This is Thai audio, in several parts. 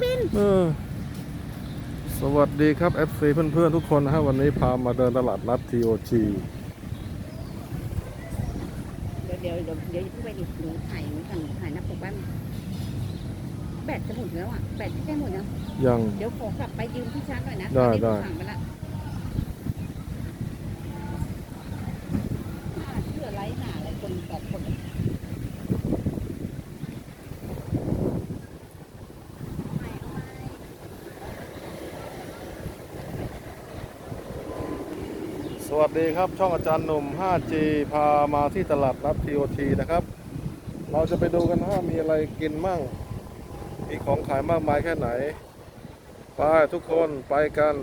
ปินเออสวัสดีครับ FC เพื่อนๆ ทุกคนนะฮะวันนี้พามาเดินตลาดนัด TOG เดี๋ยวเดี๋ยวเดี๋ยวเดี๋ยวอย่าเพิ่งไปดิหนูถ่ายหนูถ่ายหนูถ่ายหน้าปกแป๊บแบตจะหมดแล้วอะแบตใกล้หมดแล้วยัง เดี๋ยวขอกลับไปยืมที่ชาร์จหน่อยนะได้ตอนนี้ได้ สั่งไปละอ่าเชื่อไร้หนาอะไรคนแปดคน ส วัสดีครับ ช่องอาจารย์หนุ่ม 5G พามาที่ตลาดนัด TOT นะครับ เราจะไปดูกันว่ามีอะไรกินมั่ง มีของขายมากมายแค่ไหน ไปทุกคนไปกัน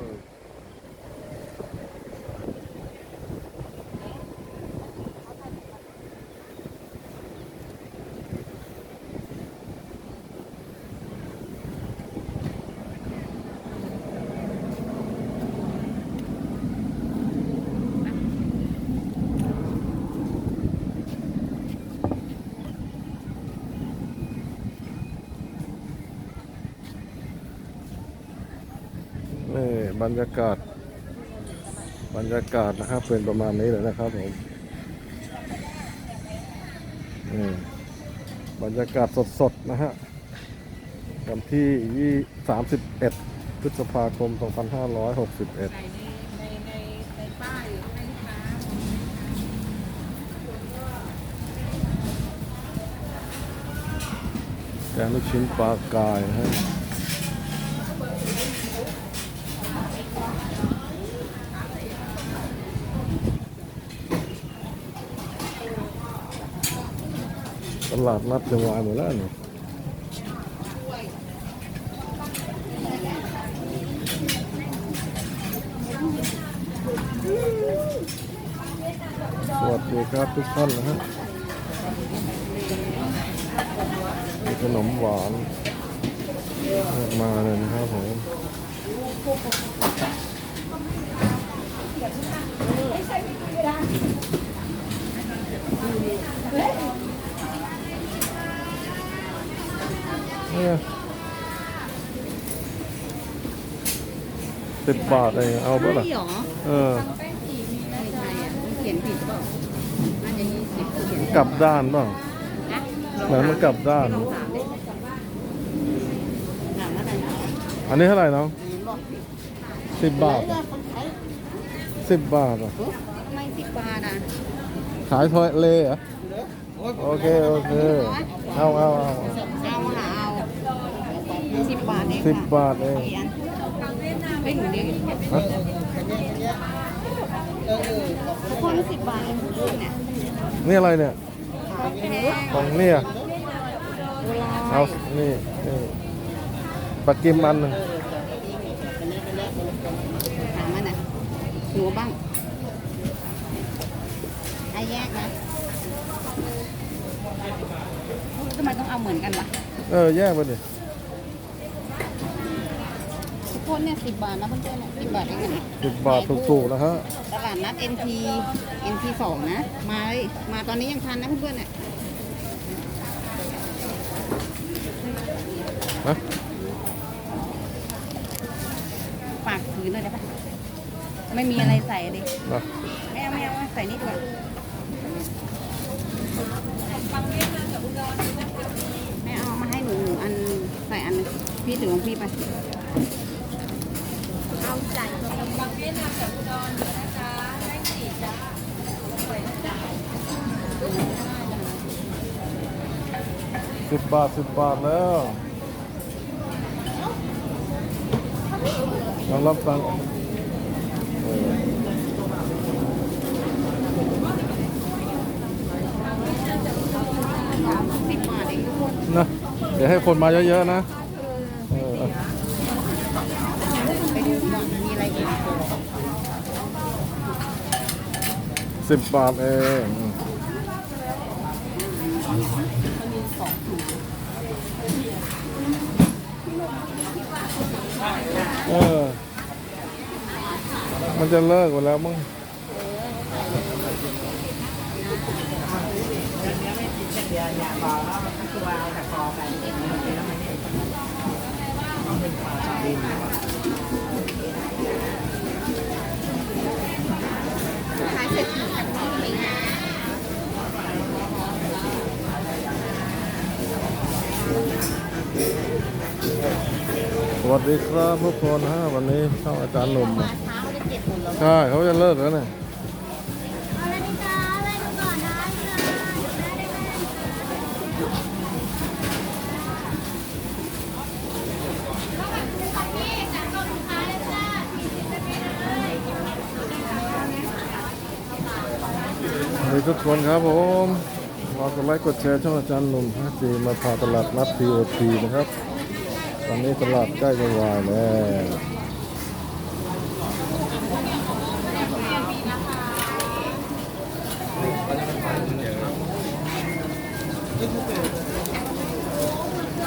นี่ บรรยากาศ บรรยากาศนะครับเป็นประมาณนี้เลยนะครับผมนี่บรรยากาศสดๆนะฮะวันที่ยี่31พฤษภาคม 2561ในในในในป้ายให้ลูกค้าแกงลูกชิ้นปลากายนะฮะ ลาดนัดจะวายหมดแล้วนี่สวัสดีครับทุกท่านนะฮะมีขนมหวานมากมาเลยนะครับผมเนี่ย สิบบาทเองเอาปะล่ะใช่หรอเออ ไม่ใช่อะมันเขียนผิดเปล่าน่าจะยี่สิบเขียนกลับด้านบ้าง นะเหมือนมันกลับด้าน ลองถามดิถามว่าอะไรนะอันนี้เท่าไหร่น้องบอกสิบบาทอะสิบบาทอะไม่สิบบาทอะขายทอยเลเหรอโอเค โอเค เอาเอาเอาเอาเอาหาเอา สิบบาทเองสิบบาทเองกี่อันไม่หนูเดียวฮะทุกคนสิบบาทเองเนี่ยนี่อะไรเนี่ยแพงของเนี่ยบัวลอยเอา นี่นี่ปลากิมอันหนึ่งถามมันนะหนูบ้างให้แยกนะทำไมต้องเอาเหมือนกันวะเออ แยกไปดิทุก คนเนี่ยสิบบาทนะเพื่อนๆเนี่ยสิบบาทเองนะสิบบาทถูกๆนะฮะตลาดนัด NT NT สองนะมาเลยมาตอนนี้ยังทันนะเพื่อนๆเนี่ยนะฝากถือหน่อยได้ปะไม่มีอะไรใส่ดินะไม่เอาไม่เอาใส่นี่ดีกว่าไม่เอามาให้หนูหนูอันใส่อันหนึงพี่ถือของพี่ไป เอาใส่สิบบาทสิบบาทแล้วลองรับตังค์เออสิบบาทเองนะเดี๋ยวให้คนมาเยอะๆนะ เออไปดูก่อนมีอะไรอีกสิบบาทเองเออ มันจะเลิกหมดแล้วมั้งเดีครับทุกคนฮะวันนี้ช่องอาจารย์หนุ่มมาเช้าได้เจ็ดคนแล้วใช่เขาจะเลิกแล้วเนี่ยดีจ้าอะไรดูก่อนได้ค่ะสวัสดีทุกคนครับผมรอกดไลค์กดแชร์ช่องอาจารย์หนุ่มฮะจีมาพาตลาดนัดทีโอทีนะครับ ตอนนี้ตลาดใกล้จะวายแล้ว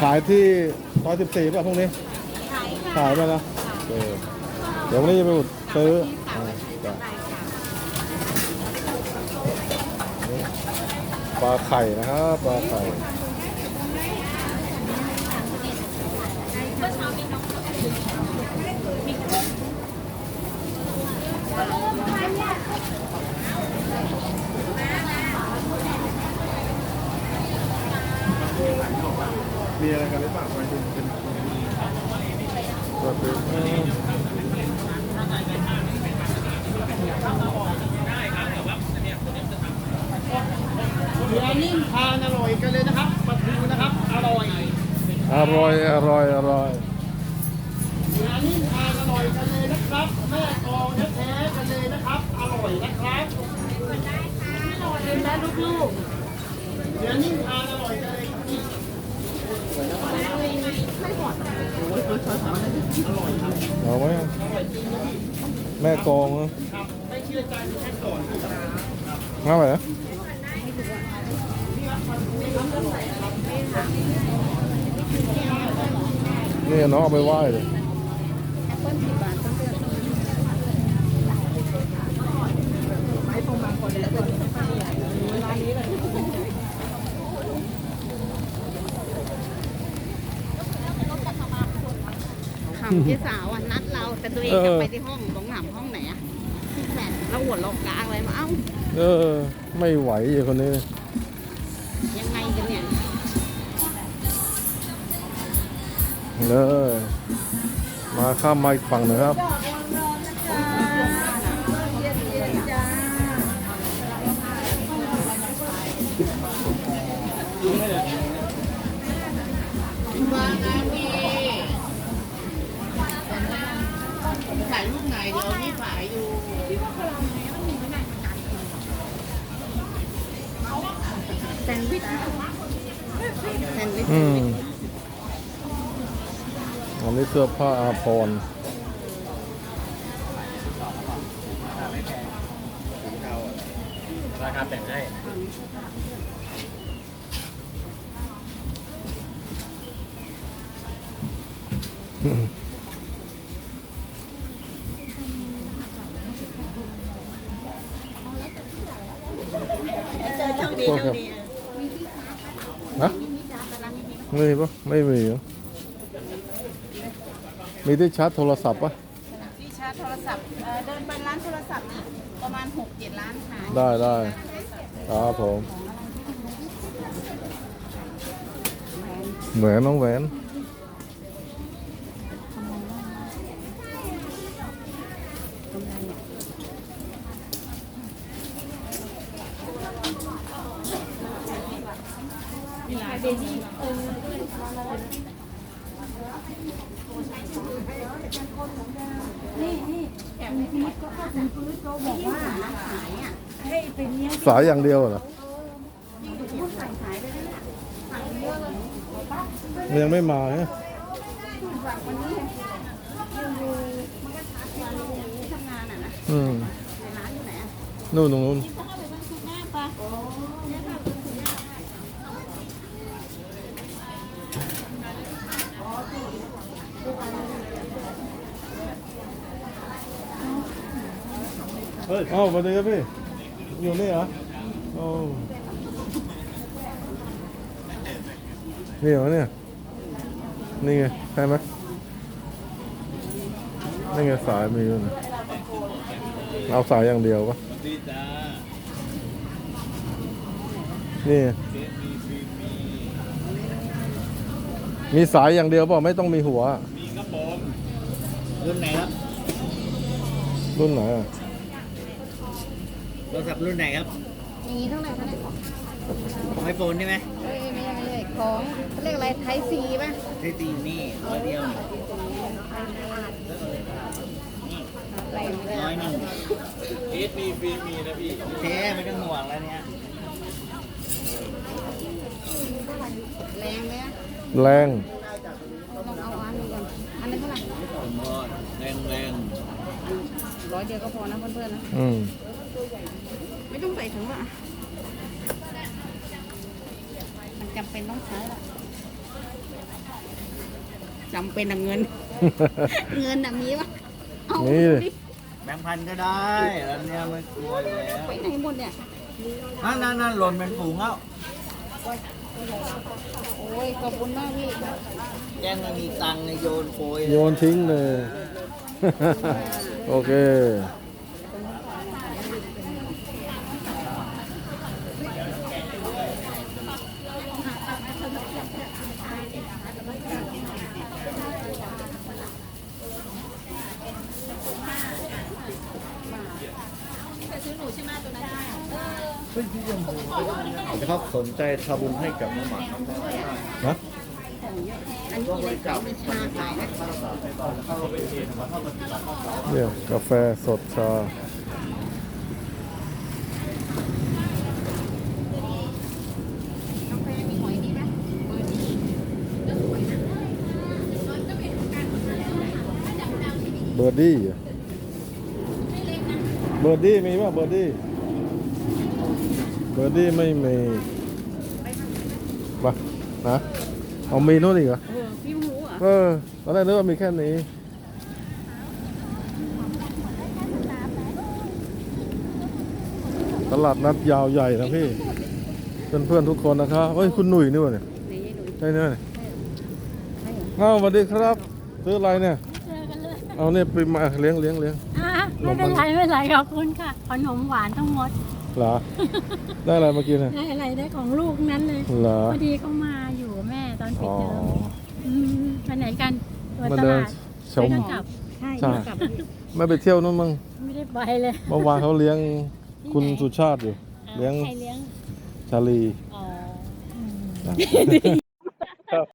ขายที่ซอยสิบสี่ป่ะพวกนี้ ขายไปนะเออเดี๋ยววันนี้จะไปอุดซื้อปลาไข่นะครับปลาไข่ มีอะไรกันหรือเปล่าไปเป็นเป็นสวัสดีครับเนื้อนิ่มทานอร่อยกันเลยนะครับปลาทูนะครับ อร่อย อร่อย อร่อย อร่อย เนื้อนิ่มทานอร่อยกันเลยนะครับ แม่กองแท้ๆกันเลยนะครับ อร่อยนะครับกิ นได้ลูกๆเนื้อนิ่มทานอร่อยกันเลยครับพี่เอาไหมแม่กองนะไม่เชื่อใจแค่ก่อนนะครับมาไหนะนี่น้องเอาไปไหว้เลย แอปเปิ้ลสิบบาทต้องเลือกขำพี่สาวอะนัดเราแต่ตัวเองกลับไปที่ห้องตรงหนำห้องไหนอะที่แฟนเราหัวเราะกลางเลยมาเอ้าเออ ไม่ไหวไอ้คนนี้ ยังไงกันเนี่ยเลย มาข้ามมาอีกฝั่งหนะครับ ซนด์วิชแซนด์วิชอืมอันนี้เสื้อผ้าอาภรณ์ราคาแต่งให้เจอช่องดีโทษช่อครับงดี ฮะไม่มีปะไม่มีเหรอมีที่ชาร์จโทรศัพท์ปะที่ชาร์จโทรศัพท์เอ่อเดินไปร้านโทรศัพท์อีกประมาณหกเจ็ดร้านขายได้ได้ครับผมแหวนน้องแหวน ว่าร้านขายอะ สายอย่างเดียวเหรอขายขายได้เลยขายเยอะเลยมันยังไม่มาฮะวันนี้ยังอยู่มันก็ชาร์จวันนี้ทำงานอะนะ อืม ในร้านอยู่ไหนอะ นู่นตรงนู้น แม่ปะ เอ้าสวัสดีครับพี่อยู่นี่เหรอโอ้นี่เหรอเนี่ยนี่ไงใช่ไหมนี่ไงสายมีอยู่นะเอาสายอย่างเดียวปะนี่ไงมีสายอย่างเดียวเปล่าไม่ต้องมีหัว มีกระป๋องรุ่นไหนครับรุ่นไหนอะ โทรศัพท์รุ่นไหนครับอย่างนี้เท่าไหร่คะเนี่ยของไอโฟนใช่ไหมเอ้ยไม่ใช่ไม่ใช่ของเขาเรียกอะไรไทยซีป่ะใช้ตีนี่ร้อยเดียวอะไรไม่ได้ร้อยหนึ่งเอสมีฟรีมีนะพี่โอเคไม่ต้องห่วงแล้วเนี่ยแรงไหมอะแรงลองเอาอันหนึงก่อนอันนึงเท่าไหร่ผมก็แรงแรงร้อยเดียวก็พอนะเพื่อนๆนะอืม ไม่ต้องใส่ถุงละมันจำเป็นต้องใช้ละจำเป็นอะเงิน เงินอะมีปะเอานี่ ดิแบงค์พันก็ได้ แล้วเนี่ยไม่กลัวอยู่แล้วไปไหนหมดเนี่ย นั่นนั่นนั่นหล่นเป็นฝูงแล้วโอ้ยขอบคุณมากพี่ แจ้งไม่มีตังค์ในโยนโปรยโยนทิ้งเลย โอเค นะครับสนใจทำบุญให้กับน้องหมานะอันนี้มีอะเนี่ยกาแฟสดชากาแฟมีหอยดีไหมเบอร์ดี้เบอร์ดี้เบอร์ดี้มีป่ะเบอร์ดี้ บอร์ดี้ไม่มีป่ะนะเอามีนู่นอีกเหรอเออพี่รู้เหรอะเออตอนแรกนึกว่ามีแค่นี้ตลาดนัดยาวใหญ่นะพี่เพื่อนๆทุกคนนะครับเฮ้ยคุณหนุ่ยนี่วะเนี่ยไหนยายหนุ่ยใช่เนี่ยใช่เหรออ้าวสวัสดีครับซื้ออะไรเนี่ยเจอกันเลยเอาเนี่ยไปมาเลี้ยงเลี้ยงเลี้ยงอะไม่เป็นไรไม่เป็นไรขอบคุณค่ะขนมหวานทั้งหมด เหรอ ได้อะไรมากินอะ ได้อะไรได้ของลูกนั้นเลยเหรอ พอดีเขามาอยู่กับแม่ตอนปิดอ๋อ เทอมมไปไหนกันตัวมาตเดินลาดชไปม กันกลับใช่ใช่ กลับไม่ไปเที่ยวนู่นมั้งไม่ได้ไปเลยเมื่อวานเขาเลี้ยงที่คุณไหนสุชาติอยู่อะเลี้ยง ใครเลี้ยงชาลี อ๋ออืม